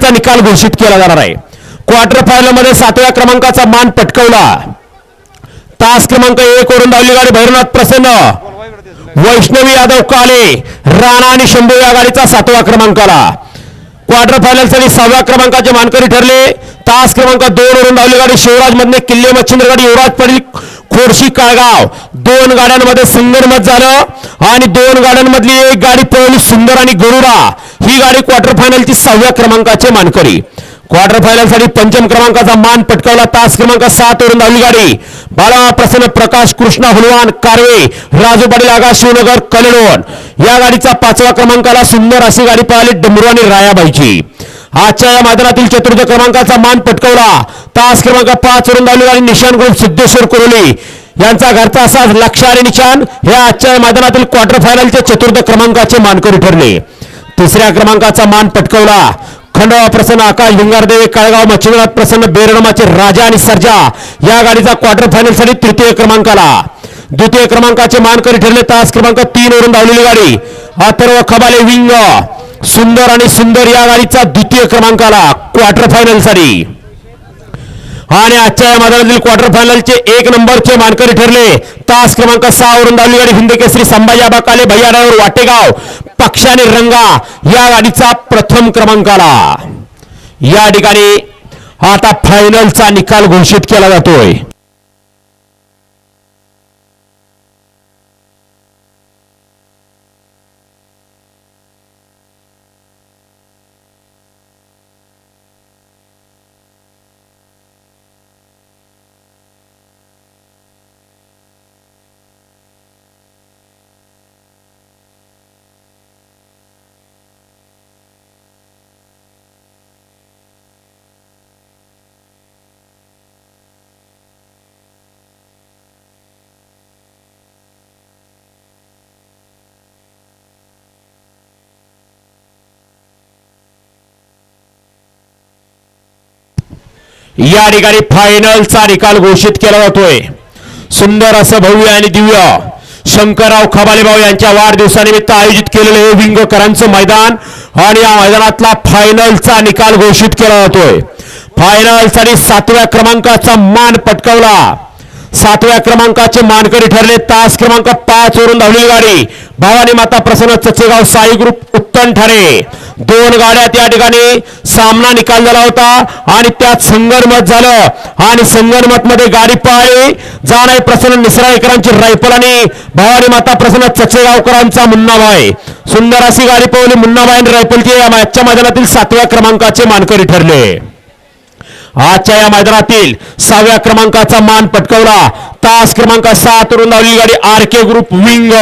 फेरीचा निकाल घोषित केला जाणार आहे. क्वार्टर फायनलमध्ये सातव्या क्रमांकाचा मान पटकवला. तास क्रमांक एक वरून धावली गाडी भैरवनाथ प्रसन्न. वैष्णवी यादव काले राणा आणि शंभू या गाडीचा सातवा क्रमांकाला. क्वार्टर फायनलसाठी सहाव्या क्रमांकाचे मानकरी ठरले. तास क्रमांक दोन वरून धावली गाडी शिवराज मधने किल्ले मच्छिंद्र गाडी युवराज पाटील खोडशी काळगाव. दोन गाड्यांमध्ये संगनमत झालं आणि दोन गाड्यांमधली एक गाडी पळवली सुंदर आणि गरुडा. ही गाडी क्वार्टर फायनलची सहाव्या क्रमांकाचे मानकरी. क्वार्टर फायनलसाठी पंचम क्रमांकाचा मान पटकावला तास क्रमांक सात वरून दहावी गाडी. बाळा प्रसन्न प्रकाश कृष्णा हनुमान कारवे राजू पाटील आगा शिवनगर कलेडोन या गाडीचा पाचवा क्रमांकाला सुंदर अशी गाडी पळाली डमरू आणि रायाबाईची. आजच्या या मैदानातील चतुर्थ क्रमांकाचा मान पटकवला तास क्रमांक पाच वरून दहावी गाडी निशान ग्रुप सिद्धेश्वर कुरोली. यांचा घरचा असा लक्ष आणि निशान हे आजच्या मैदानातील क्वार्टर फायनलचे चतुर्थ क्रमांकाचे मानकरी ठरले. तिसऱ्या क्रमांकाचा मान पटकवला. खंडवा प्रसन्न आकाश भिंगारदेवे काळगाव मच्छिंद्रनाथ प्रसन्न बेरणमाचे राजा आणि सर्जा या गाडीचा क्वार्टर फायनलसाठी तृतीय क्रमांकाला. द्वितीय क्रमांकाचे मानकरी ठरले? तास क्रमांक तीन वरून धावलेली गाडी. अथर्व खबाले विंग. सुंदर आणि सुंदर या गाडीचा द्वितीय क्रमांकाला क्वार्टर फायनलसाठी आणि आजच्या या मैदानातील क्वार्टर फायनलचे एक नंबरचे मानकरी ठरले? तास क्रमांक सहा वरून धावली गाडी हिंद केसरी संभाजी आबा काले भैया वाटेगाव. पक्षाने रंगा या गाडीचा प्रथम क्रमांक आला. या ठिकाणी आता फायनलचा निकाल घोषित केला जातोय. या ठिकाणी फायनलचा निकाल घोषित केला जातोय. सुंदर असं भव्य आणि दिव्य शंकरराव खबालेभाऊ यांच्या वाढदिवसानिमित्त आयोजित केलेलं हे विंगकरांचं मैदान आणि या मैदानातला फायनलचा निकाल घोषित केला जातोय. फायनलसाठी सातव्या क्रमांकाचा मान पटकावला. सातव्या क्रमांकाचे मानकरी ठरले. तास क्रमांक पाच वरून धावलेली गाडी. भवानी माता प्रसन्न चचेगाव साई ग्रुप उत्तम ठरे दोन गाड्या त्या ठिकाणी सामना निकाल झाला होता आणि त्यात संगणमत झालं. आणि संगणमत मध्ये गाडी पाळली जाणाई प्रसन्न निसराईकरांची रायफल आणि भवानी माता प्रसन्न चचेगावकरांचा मुन्नाबाई सुंदर अशी गाडी पळवली मुन्नाबाई आणि रायफलची या मॅचच्या मैदानातील सातव्या क्रमांकाचे मानकरी ठरले. आजच्या या मैदानातील सहाव्या क्रमांकाचा मान पटकवला. तास क्रमांक सात वरून धावलेली गाडी आर के ग्रुप विंग.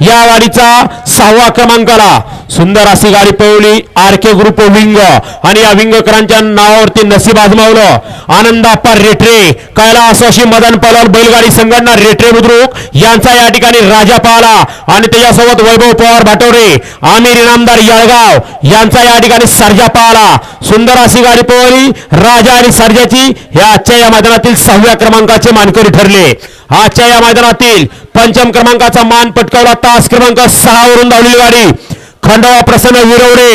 या गाडीचा सहावा क्रमांकाला सुंदर अशी गाडी पळवली. R K group wing. आणि या विंगकरांच्या नावावरती नसीब आजमावलं. आनंदाप्पा रेटरे. कैलास अशी मदन पवार बैलगाडी संघटना रेटरे बुद्रुक यांचा या ठिकाणी राजा पाहला आणि त्याच्यासोबत वैभव पवार भाटवरे आमिर इनामदार याळगाव यांचा या ठिकाणी सर्जा पाहला सुंदर अशी गाडी पळवली. राजा आणि सर्जाची या आजच्या या मैदानातील सहाव्या क्रमांकाचे मानकरी ठरले. आजच्या या मैदानातील पंचम क्रमांकाचा मान पटकावला. तास क्रमांक सहा वरून धावलेली गाडी. खंडवा प्रसन्न विरवडे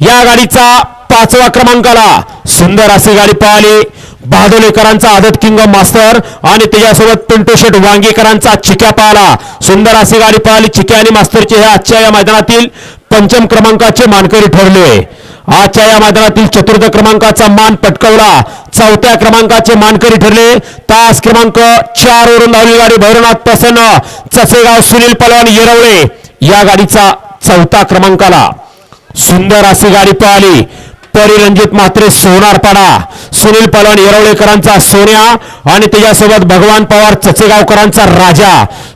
या गाडीचा पाचवा क्रमांकाला सुंदर अशी गाडी पळाली बहादोलेकरांचा आदत किंग मास्तर आणि त्याच्यासोबत पिंटू शेट वांगीकरांचा चिक्या पाहला. सुंदर अशी गाडी पाहिली. चिक्या आणि मास्तरचे हे आजच्या या मैदानातील पंचम क्रमांकाचे मानकरी ठरले. आजच्या या मैदानातील चतुर्थ क्रमांकाचा मान पटकवला. चौथ्या क्रमांकाचे मानकरी ठरले. तास क्रमांक चार वरून धावली गाडी भैरवनाथ प्रसन्न. चसेगाव सुनील पलवान येरवळे या गाडीचा चौथा क्रमांकाला सुंदर अशी गाडी पळाली. परिरंजित मात्रे सोनारपाडा सुनील पलवान येरवळेकरांचा सोन्या आणि त्याच्यासोबत भगवान पवार चचेगावकरांचा राजा.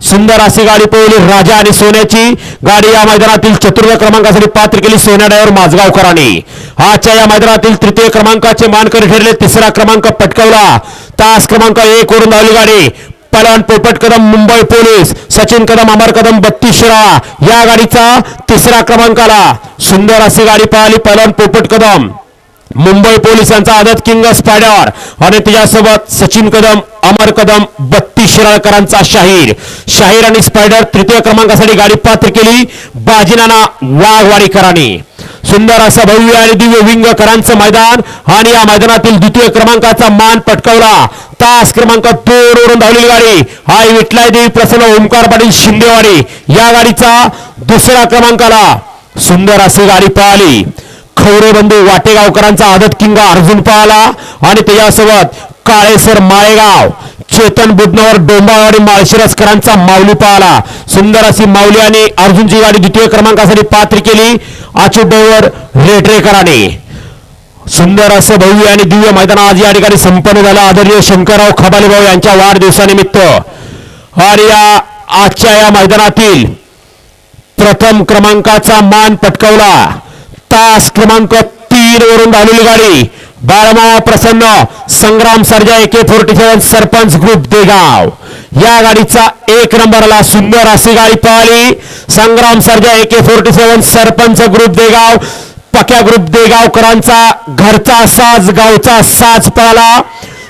सुंदर अशी गाडी पळवली राजा आणि सोन्याची गाडी या मैदानातील चतुर्थ क्रमांकासाठी पात्र केली सोन्या ड्रायव्हर माझगावकरांनी आजच्या या मैदानातील तृतीय क्रमांकाचे मानकरी ठरले तिसरा क्रमांक पटकवला. तास क्रमांक एक वरून धावली गाडी. पलान पोपट कदम मुंबई पोलीस सचिन कदम अमर कदम बत्तीस शिरा. या गाडीचा तिसरा क्रमांक आला. सुंदर अशी गाडी पळाली पलान पोपट कदम. मुंबई पोलिसांचा आदत किंग स्पायडर. आणि त्याच्यासोबत सचिन कदम अमर कदम बत्तीस शिराळकरांचा शाहीर. शाहीर आणि स्पायडर तृतीय क्रमांकासाठी गाडी पात्र केली. बाजीनाना वाघवाडीकरांनी. सुंदर असं भव्य आणि दिव्य विंगकरांचं मैदान आणि या मैदानातील द्वितीय क्रमांकाचा मान पटकावला. तास क्रमांक दोन वरून धावलेली गाडी. हाय विठलाय देवी प्रसन्न ओमकार पाटील शिंदेवाडी. या गाडीचा दुसऱ्या क्रमांकाला सुंदर अशी गाडी पळाली. खवरे बंधू वाटेगावकरांचा आदत किंगा अर्जुन पळाला आणि त्याच्यासोबत काळेसर माळेगाव. चेतन बुधनवर डोंबावाडी माळशिरसकरांचा माऊली पाहला सुंदर अशी माऊली आणि अर्जुनची गाडी द्वितीय क्रमांकासाठी पात्र केली. अच्युत डोवर रेटरेकराने. सुंदर असं भव्य आणि दिव्य मैदान आज या ठिकाणी संपन्न झालं. आदरणीय शंकरराव खबालेभाऊ यांच्या वाढदिवसानिमित्त. आणि या आजच्या या मैदानातील प्रथम क्रमांकाचा मान पटकावला. तास क्रमांक तीन वरून धावलेली गाडी. बाळमावा Prasanna Sangram Sarja AK forty seven sarpanch group Degaon. या गाडीचा एक नंबरला सुंदर अशी गाडी पळाली. Sangram Sarja AK forty seven sarpanch group Degaon. Pakya group देगावकरांचा घरचा साज गावचा साज पळाला.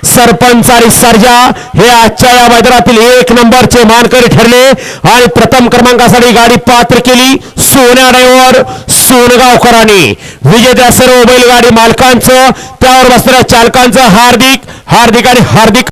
सरपंच आणि सर्जा हे आजच्या या मैदानातील एक नंबरचे मानकरी ठरले आणि प्रथम क्रमांकासाठी गाडी पात्र केली सोन्या ड्रायव्हर सोनगावकरांनी. विजेत्या सर्व बैलगाडी मालकांचं त्यावर बसणाऱ्या चालकांचं हार्दिक हार्दिक आणि हार्दिक